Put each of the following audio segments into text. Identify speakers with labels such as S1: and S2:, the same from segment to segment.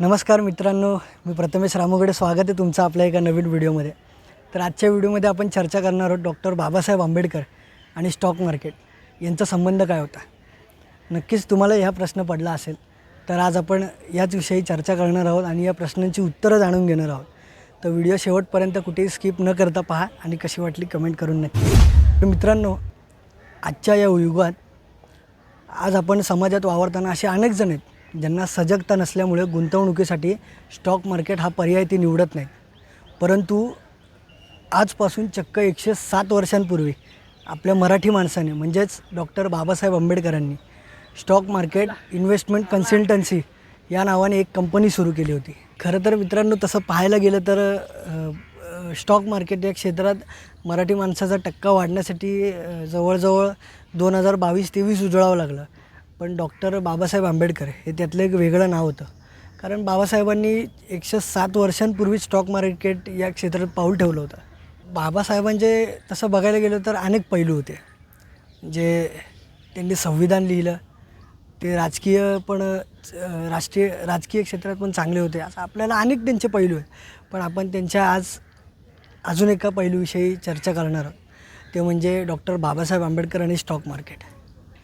S1: नमस्कार मित्रांनो मी प्रथमेश रामोगडे. स्वागत आहे तुमचं आपल्या एका नवीन व्हिडिओमध्ये. तर आजच्या व्हिडिओमध्ये आपण चर्चा करणार आहोत डॉक्टर बाबासाहेब आंबेडकर आणि स्टॉक मार्केट यांचा संबंध काय होता. नक्कीच तुम्हाला ह्या प्रश्न पडला असेल तर आज आपण याच विषयी चर्चा करणार आहोत आणि या प्रश्नांची उत्तरं जाणून घेणार आहोत. तर व्हिडिओ शेवटपर्यंत कुठेही स्किप न करता पहा आणि कशी वाटली कमेंट करून नक्की तर मित्रांनो आजच्या या युगात आज आपण समाजात वावरताना असे अनेक जण आहेत ज्यांना सजगता नसल्यामुळे गुंतवणुकीसाठी स्टॉक मार्केट हा पर्याय ते निवडत नाहीत परंतु आजपासून चक्क एकशे सात वर्षांपूर्वी आपल्या मराठी माणसाने म्हणजेच डॉक्टर बाबासाहेब आंबेडकरांनी स्टॉक मार्केट इन्व्हेस्टमेंट कन्सल्टन्सी या नावाने एक कंपनी सुरू केली होती. खरं तर मित्रांनो तसं पाहायला गेलं तर स्टॉक मार्केट या क्षेत्रात मराठी माणसाचा टक्का वाढण्यासाठी जवळजवळ दोन हजार बावीस तेवीस उजळावं लागलं. पण डॉक्टर बाबासाहेब आंबेडकर हे त्यातलं एक वेगळं नाव होतं. कारण बाबासाहेबांनी एकशे सात वर्षांपूर्वी स्टॉक मार्केट या क्षेत्रात पाऊल ठेवलं होतं. बाबासाहेबांचे तसं बघायला गेलं तर अनेक पैलू होते. जे त्यांनी संविधान लिहिलं ते राजकीय पण राष्ट्रीय राजकीय क्षेत्रात पण चांगले होते. असं आपल्याला अनेक त्यांचे पैलू आहेत. पण आपण त्यांच्या आज अजून एका पैलूविषयी चर्चा करणार आहोत. ते म्हणजे डॉक्टर बाबासाहेब आंबेडकर आणि स्टॉक मार्केट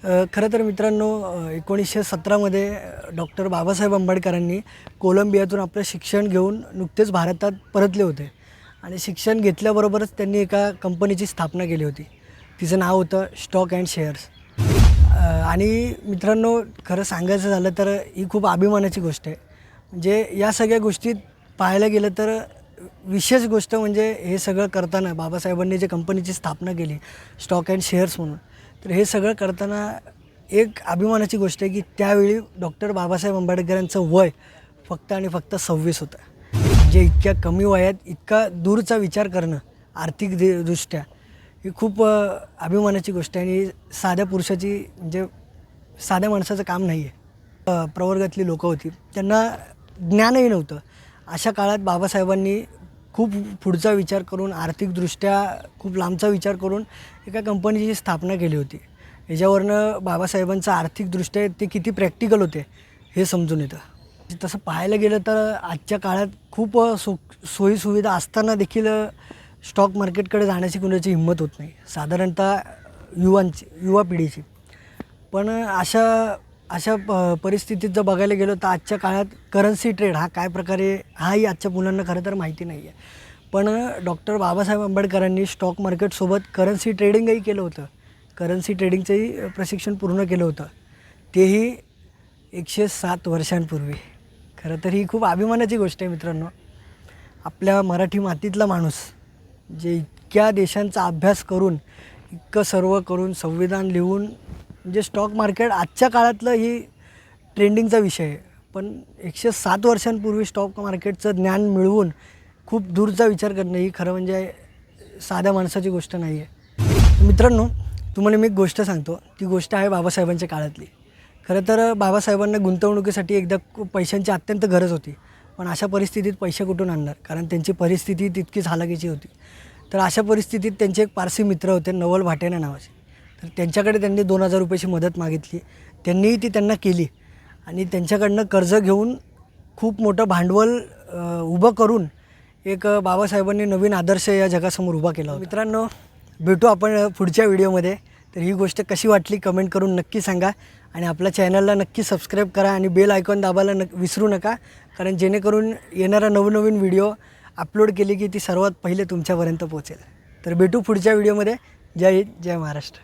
S1: खरं तर मित्रांनो एकोणीसशे सतरामध्ये डॉक्टर बाबासाहेब आंबेडकरांनी कोलंबियातून आपलं शिक्षण घेऊन नुकतेच भारतात परतले होते. आणि शिक्षण घेतल्याबरोबरच त्यांनी एका कंपनीची स्थापना केली होती. तिचं नाव होतं स्टॉक अँड शेअर्स. आणि मित्रांनो खरं सांगायचं झालं तर ही खूप अभिमानाची गोष्ट आहे. म्हणजे या सगळ्या गोष्टीत पाहायला गेलं तर विशेष गोष्ट म्हणजे हे सगळं करताना बाबासाहेबांनी जे कंपनीची स्थापना केली स्टॉक अँड शेअर्स म्हणून तर हे सगळं करताना एक अभिमानाची गोष्ट आहे की त्यावेळी डॉक्टर बाबासाहेब आंबेडकरांचं वय फक्त आणि फक्त सव्वीस होतं. जे इतक्या कमी वयात इतका दूरचा विचार करणं आर्थिक दृष्ट्या ही खूप अभिमानाची गोष्ट आहे आणि साध्या पुरुषाची म्हणजे साध्या माणसाचं काम नाही आहे प्रवर्गातली लोकं होती त्यांना ज्ञानही नव्हतं. अशा काळात बाबासाहेबांनी खूप पुढचा विचार करून आर्थिकदृष्ट्या खूप लांबचा विचार करून एका कंपनीची स्थापना केली होती. याच्यावरनं बाबासाहेबांचं आर्थिकदृष्ट्या ते किती प्रॅक्टिकल होते हे समजून येतं. तसं पाहायला गेलं तर आजच्या काळात खूप सो सोयीसुविधा असताना देखील स्टॉक मार्केटकडे जाण्याची कुणाची हिंमत होत नाही. साधारणतः युवांची युवा पिढीची. पण अशा अशा प परिस्थितीत जर बघायला गेलो तर आजच्या काळात करन्सी ट्रेड हा काय प्रकारे हाही आजच्या मुलांना खरं तर माहिती नाही आहे पण डॉक्टर बाबासाहेब आंबेडकरांनी स्टॉक मार्केटसोबत करन्सी ट्रेडिंगही केलं होतं. करन्सी ट्रेडिंगचंही प्रशिक्षण पूर्ण केलं होतं. तेही एकशे सात वर्षांपूर्वी. खरं तर ही खूप अभिमानाची गोष्ट आहे मित्रांनो. आपल्या मराठी मातीतला माणूस जे इतक्या देशांचा अभ्यास करून इतकं सर्व करून संविधान लिहून म्हणजे स्टॉक मार्केट आजच्या काळातलं ही ट्रेंडिंगचा विषय आहे. पण एकशे सात वर्षांपूर्वी स्टॉक मार्केटचं ज्ञान मिळवून खूप दूरचा विचार करणं ही खरं म्हणजे साध्या माणसाची गोष्ट नाही आहे. मित्रांनो तुम्हाला मी एक गोष्ट सांगतो. ती गोष्ट आहे बाबासाहेबांच्या काळातली. खरं तर बाबासाहेबांना गुंतवणुकीसाठी एकदा पैशांची अत्यंत गरज होती. पण अशा परिस्थितीत पैसे कुठून आणणार? कारण त्यांची परिस्थिती तितकीच हालाकीची होती. तर अशा परिस्थितीत त्यांचे एक पारसी मित्र होते नवल भाटेना नावाचे. त्यांच्याकडे त्यांनी दोन हजार रुपयाची मदत मागितली. त्यांनीही ती त्यांना केली. आणि त्यांच्याकडनं कर्ज घेऊन खूप मोठं भांडवल उभं करून एक बाबासाहेबांनी नवीन आदर्श या जगासमोर उभा केला मित्रांनो भेटू आपण पुढच्या व्हिडिओमध्ये. तर ही गोष्ट कशी वाटली कमेंट करून नक्की सांगा. आणि आपल्या चॅनलला नक्की सबस्क्राईब करा आणि बेल आयकॉन दाबायला न विसरू नका. कारण जेणेकरून येणारा नवनवीन व्हिडिओ अपलोड केली की ती सर्वात पहिले तुमच्यापर्यंत पोहोचेल. तर भेटू पुढच्या व्हिडिओमध्ये. जय हिंद जय महाराष्ट्र.